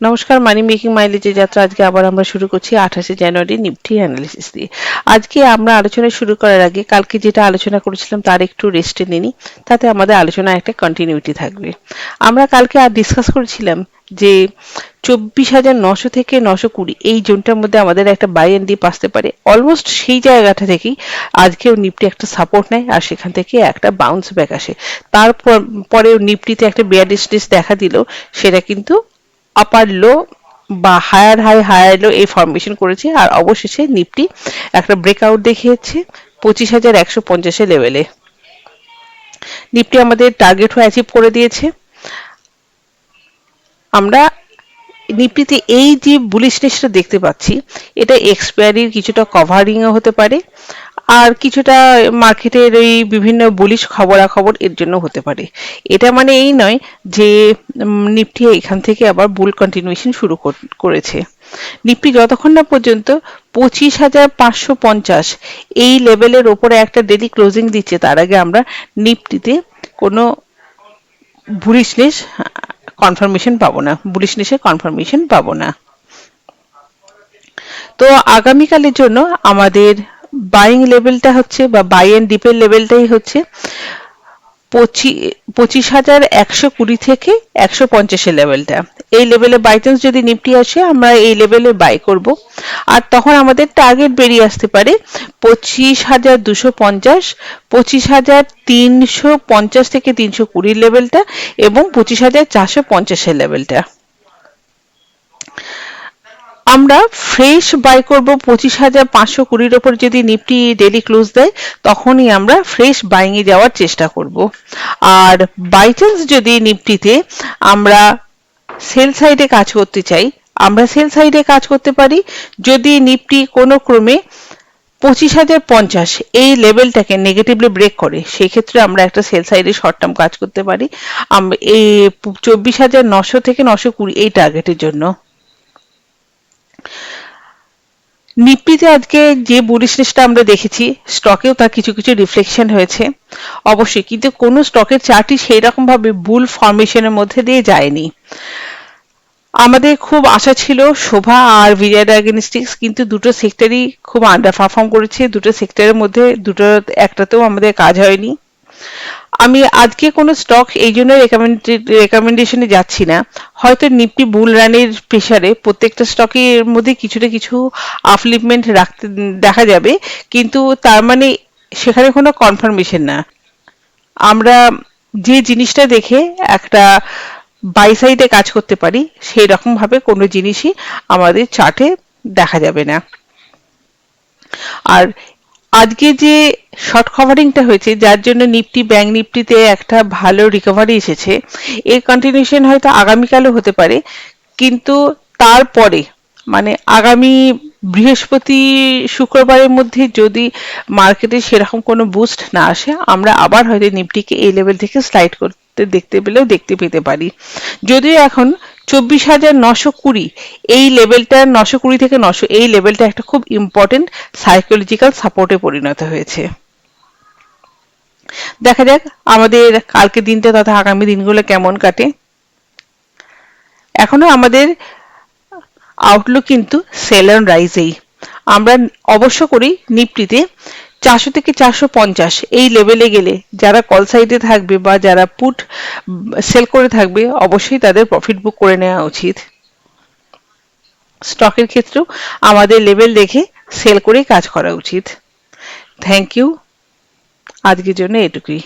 নমস্কার, মানি মেকিং মাইলেজের যাত্রা আজকে আবার আমরা শুরু করছি আঠাশে জানুয়ারি নিফটি অ্যানালিসিস দিয়ে। আজকে আমরা আলোচনা শুরু করার আগে কালকে যেটা আলোচনা করেছিলাম তার একটু রেস্টে নিনি তাতে আমাদের আলোচনা একটা কন্টিনিউটি থাকবে। আমরা কালকে আর ডিসকাস করেছিলাম যে চব্বিশ হাজার নশো থেকে নশো কুড়ি এই জোনটার মধ্যে আমাদের একটা বাই এন্ড ডিপ আসতে পারে। অলমোস্ট সেই জায়গাটা থেকেই আজকেও নিফটি একটা সাপোর্ট নেয় আর সেখান থেকে একটা বাউন্স ব্যাক আসে। তারপর পরে নিফটিতে একটা বিয়ারিশনেস দেখা দিল সেটা কিন্তু আপার লো বা হায়ার হাই হায়ার লো এই ফর্মেশন করেছে। আর অবশেষে নিফটি একটা ব্রেকআউট দেখিয়েছে পঁচিশ হাজার একশো পঞ্চাশের লেভেলে নিফটি আমাদের টার্গেট হয়ে অ্যাচিভ করে দিয়েছে। আমরা নিফটিতে এই যে বুলিশনেসটা দেখতে পাচ্ছি, এটা এক্সপায়ারির কিছুটা কভারিংও হতে পারে। আর কিছুটা মার্কেটের এই বিভিন্ন বুলিশ খবরাখবর এর জন্য হতে পারে। এটা মানে এই নয় যে নিফটি এখান থেকে আবার বুল কন্টিনিউশন শুরু কর- করেছে। নিফটি যতক্ষণ না পর্যন্ত পঁচিশ হাজার পাঁচশো পঞ্চাশ এই লেভেলের ওপরে একটা ডেলি ক্লোজিং দিচ্ছে, তার আগে আমরা নিফটিতে কোনো বুলিশনেস কনফার্মেশন পাবো না। বুলিশনেসের কনফার্মেশন পাবো না। তো আগামীকালের জন্য আমাদের বাইং লেভেলটা হচ্ছে বা বাই এন্ড ডিপের লেভেলটাই হচ্ছে পঁচি- পঁচিশ হাজার একশো কুড়ি থেকে একশো পঞ্চাশের লেভেলটা এই লেভেলে বাই চান্স যদি নিফটি আসে, আমরা এই লেভেলে বাই করব। আর তখন আমাদের টার্গেট বেরিয়ে আসতে পারে পঁচিশ হাজার দুশো পঞ্চাশ, পঁচিশ হাজার তিনশো পঞ্চাশ থেকে তিনশো কুড়ির লেভেলটা এবং পঁচিশ হাজার চারশো পঞ্চাশের লেভেলটা আমরা ফ্রেশ বাই করব পঁচিশ হাজার পাঁচশো কুড়ির ওপর যদি নিফটি ডেলি ক্লোজ দেয়, তখনই আমরা ফ্রেশ বাইং এ যাওয়ার চেষ্টা করব। আর বাই চান্স যদি নিফটিতে আমরা সেল সাইডে কাজ করতে চাই, আমরা সেল সাইডে কাজ করতে পারি। যদি নিফটি কোনো ক্রমে পঁচিশ হাজার পঞ্চাশ এই লেভেলটাকে নেগেটিভলি ব্রেক করে সেই ক্ষেত্রে আমরা একটা সেল সাইডে শর্ট টার্ম কাজ করতে পারি। এই চব্বিশ হাজার নশো থেকে নশো কুড়ি এই টার্গেটের জন্য। নিফটিতে আজকে যে বুলিশনেসটা আমরা দেখেছি স্টকেও তার কিছু কিছু রিফ্লেকশন হয়েছে। অবশ্যই, কিন্তু কোনো স্টকের চার্টই সেই রকম ভাবে বুল ফরমেশনের মধ্যে দিয়ে যায়নি। আমাদের খুব আশা ছিল শোভা আর ভিজয় ডায়াগনস্টিক্স কিন্তু দুটো সেক্টরই খুব আন্ডার পারফর্ম করেছে। দুটো সেক্টরের মধ্যে দুটো একটাতেও আমাদের কাজ হয়নি। আমি আজকে কোনো স্টক এই জন্য রেকমেন্ডেশনে যাচ্ছি না। হয়তো নিফটি বুল রানের প্রেশারে প্রত্যেকটা স্টকের মধ্যে কিছুটা কিছু আপলিফমেন্ট রাখতে দেখা যাবে, কিন্তু তার মানে সেখানে কোনো কনফার্মেশন না। আমরা যে জিনিসটা দেখে একটা বাই সাইডে কাজ করতে পারি, সেই রকম ভাবে কোনো জিনিসই আমাদের চার্টে দেখা যাবে না। আর আজকে যে শর্ট কভারিংটা হয়েছে, যার জন্য নিফটি, ব্যাংক নিফটিতে একটা ভালো রিকভারি এসেছে। এর কন্টিনিউশন হয়তো আগামীকালও হতে পারে, কিন্তু তারপরে মানে আগামী বৃহস্পতি, শুক্রবারের মধ্যে যদি মার্কেটে সেরকম কোনো বুস্ট না আসে, আমরা আবার হয়তো নিফটিকে এই লেভেল থেকে স্লাইড করতে দেখতে পেলেও দেখতে পেতে পারি। যদিও এখন চব্বিশ হাজার নশো কুড়ি, এই লেভেলটা নশো কুড়ি থেকে নশো, এই লেভেলটা একটা খুব ইম্পর্টেন্ট সাইকোলজিক্যাল সাপোর্টে পরিণত হয়েছে। দেখা যাক, আমাদের কালকে দিনটা তথা আগামী দিনগুলো কেমন কাটে। এখনও আমাদের আউটলুক কিন্তু সেল অন রাইজেই আমরা অবশ্য করি নিফটিতে চারশো থেকে চারশো পঞ্চাশ এই লেভেলে গেলে যারা কল সাইডে থাকবে বা যারা পুট সেল করে থাকবে অবশ্যই তাদের প্রফিট বুক করে নেওয়া উচিত। স্টকের ক্ষেত্রেও আমাদের লেভেল দেখে সেল করে কাজ করা উচিত। থ্যাংক ইউ আজকের জন্য এটুকুই।